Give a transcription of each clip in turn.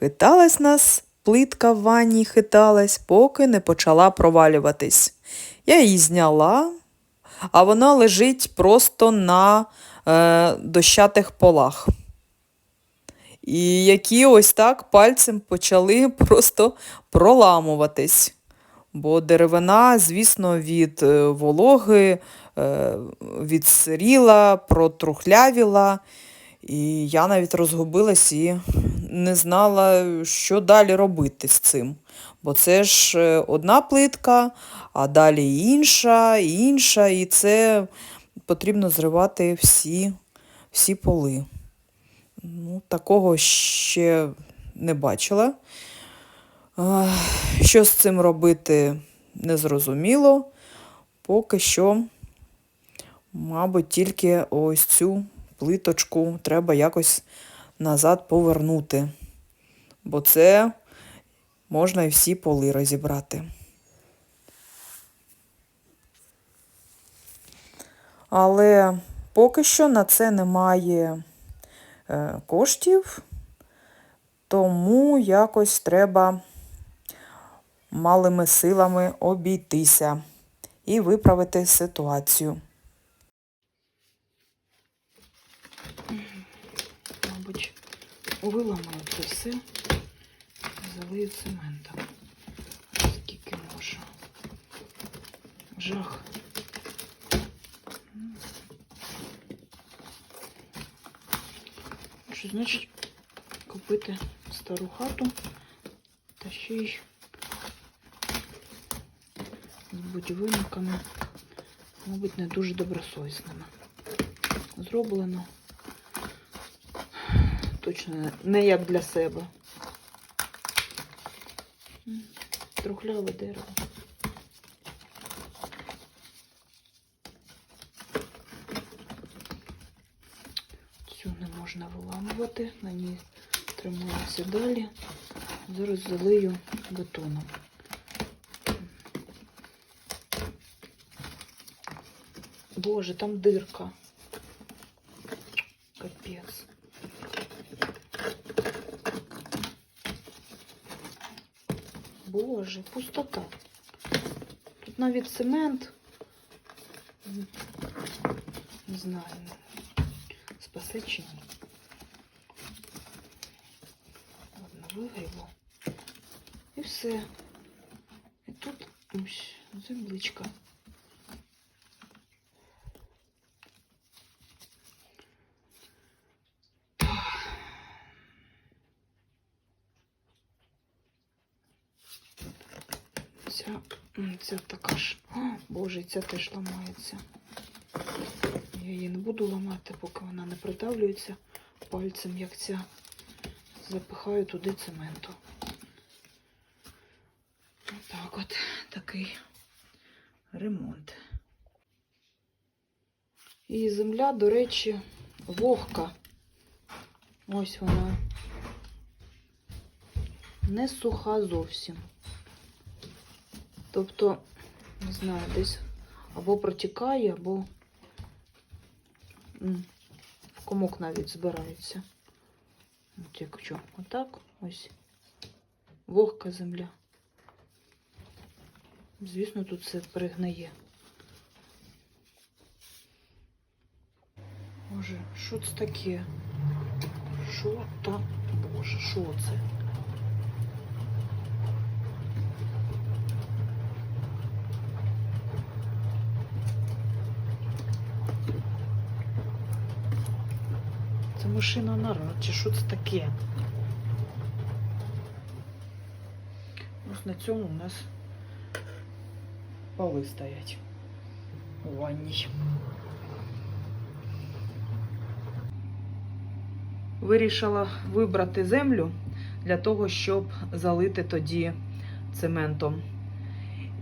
Хиталась нас, плитка в ванні хиталась, поки не почала провалюватись. Я її зняла, а вона лежить просто на е, дощатих полах. І які ось так пальцем почали просто проламуватись. Бо деревина, звісно, від е, вологи е, відсиріла, протрухлявіла. І я навіть розгубилась і не знала, що далі робити з цим. Бо це ж е, одна плитка, а далі інша, інша, і це потрібно зривати всі, всі поли. Ну, такого ще не бачила. Що з цим робити, не зрозуміло. Поки що, мабуть, тільки ось цю плиточку треба якось назад повернути. Бо це можна і всі поли розібрати. Але поки що на це немає е, коштів, тому якось треба малими силами обійтися і виправити ситуацію. Мабуть, виламаю це все, залию цементом. Скільки можу. Жах. Що значить купити стару хату та ще й з будівельниками, мабуть, не дуже добросовісними. Зроблено точно не як для себе. Трухляве дерево. Цю не можна виламувати, на ній тримається далі. Зараз залию бетоном. Боже, там дирка. Капець. Боже, пустота. Тут навіть цемент. Не знаю, спасе чи ні. Ладно, вигрібу. І все. І тут ось земличка. Ця, м, ця така ж. О, Боже, ця теж ламається. Я її не буду ламати, поки вона не придавлюється пальцем, як ця. Запихаю туди цементу. Отак от такий ремонт. І земля, до речі, вогка. Ось вона. Не суха зовсім. Тобто, не знаю, десь або протікає, або в комок навіть збирається. От якщо отак, ось вогка земля. Звісно, тут все перегнає. Боже, що це таке? Що там? Боже, що це? Це машина нарад, чи що це таке? Ось на цьому у нас поли стоять у ванній. Вирішила вибрати землю для того, щоб залити тоді цементом.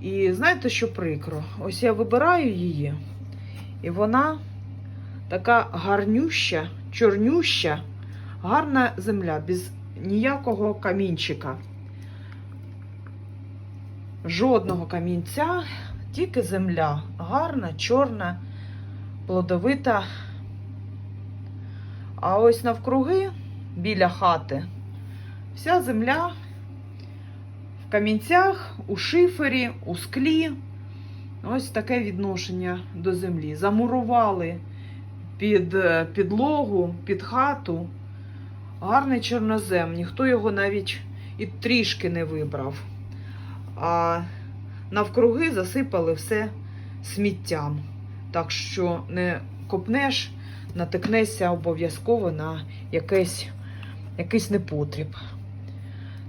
І знаєте, що прикро? Ось я вибираю її, і вона така гарнюща, чорнюща, гарна земля, без ніякого камінчика. Жодного камінця, тільки земля. Гарна, чорна, плодовита. А ось навкруги, біля хати, Вся земля в камінцях, у шифері, у склі. Ось таке відношення до землі. Замурували під е, підлогу, під хату. Гарний чорнозем, ніхто його навіть і трішки не вибрав. А навкруги засипали все сміттям. Так що не копнеш, натикнешся обов'язково на якийсь, якийсь непотріб.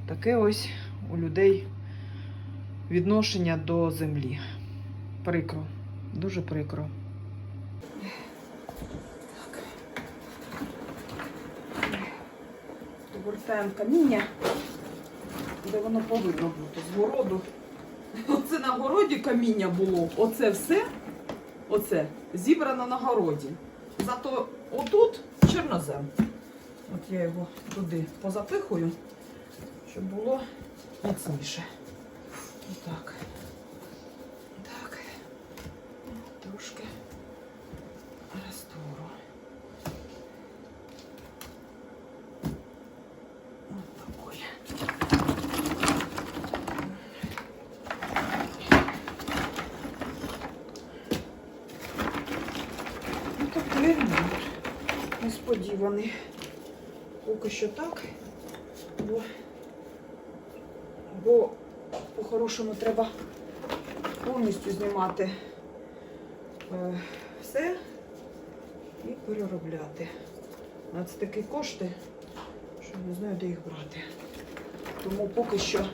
Таке ось у людей відношення до землі. Прикро, дуже прикро. Повертаємо каміння, де воно повинно бути. З городу. Оце на городі каміння було. Оце все. Оце зібрано на городі. Зато отут чорнозем. От я його туди позапихую, щоб було міцніше. Отак. Так. Трошки несподіваний. Поки що так. Бо, бо по-хорошому треба повністю знімати е, все і переробляти. А це такі кошти, що не знаю, де їх брати. Тому поки що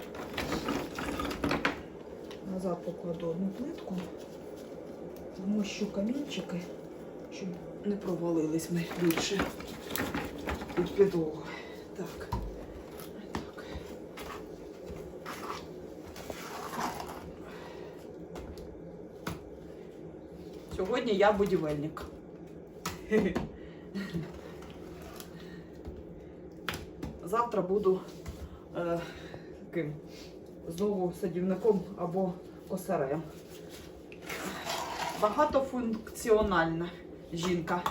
назад покладу одну плитку, вмощу камінчики, щоб не провалились ми більше під підлогу. Так. Сьогодні я будівельник. Завтра буду е, ким? Знову садівником або косарем. Багатофункціональна жінка.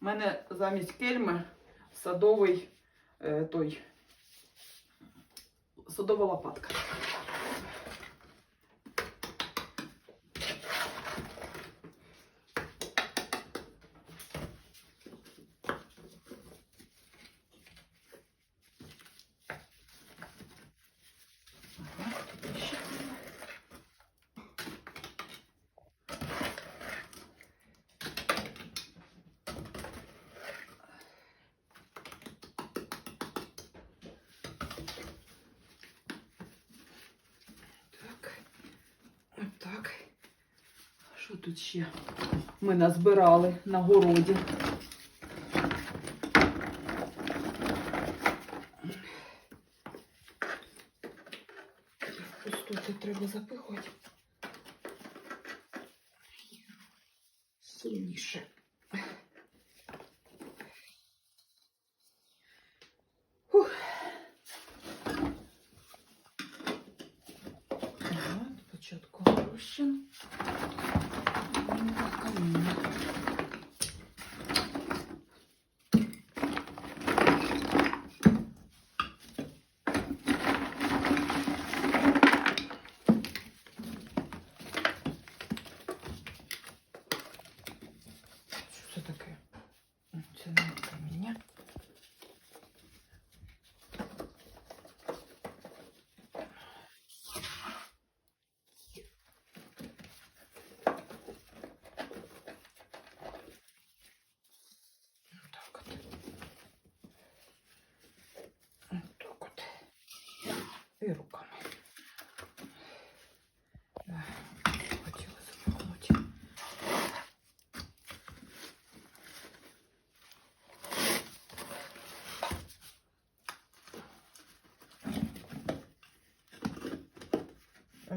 У мене замість кельми садовий е, той садова лопатка. Ага, тут ще. Так. Отак. Що тут ще ми назбирали на городі? Пустоти треба запихувати.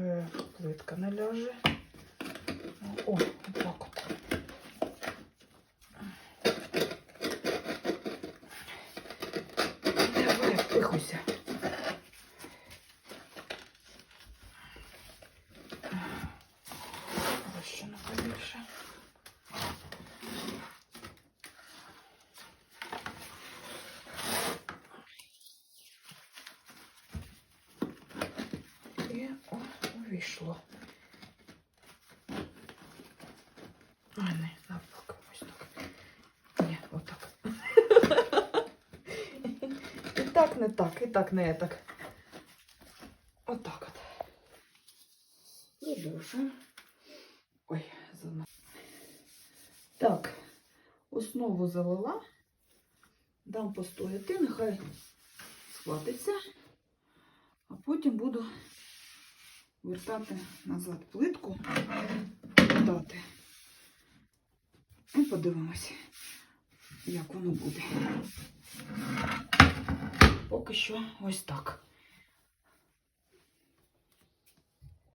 Э, плитка не ляже. О, так от. Давай, впихуйся. Ще побільше. Вийшло. А, не, навпаки, ось так. Ні, отак. І так не так, і так не так. Отак от. І дуже. Ой, зана. Так, основу залила. Дам постояти, нехай схватиться. А потім буду вертати назад плитку, вертати. І подивимось, як воно буде. Поки що ось так.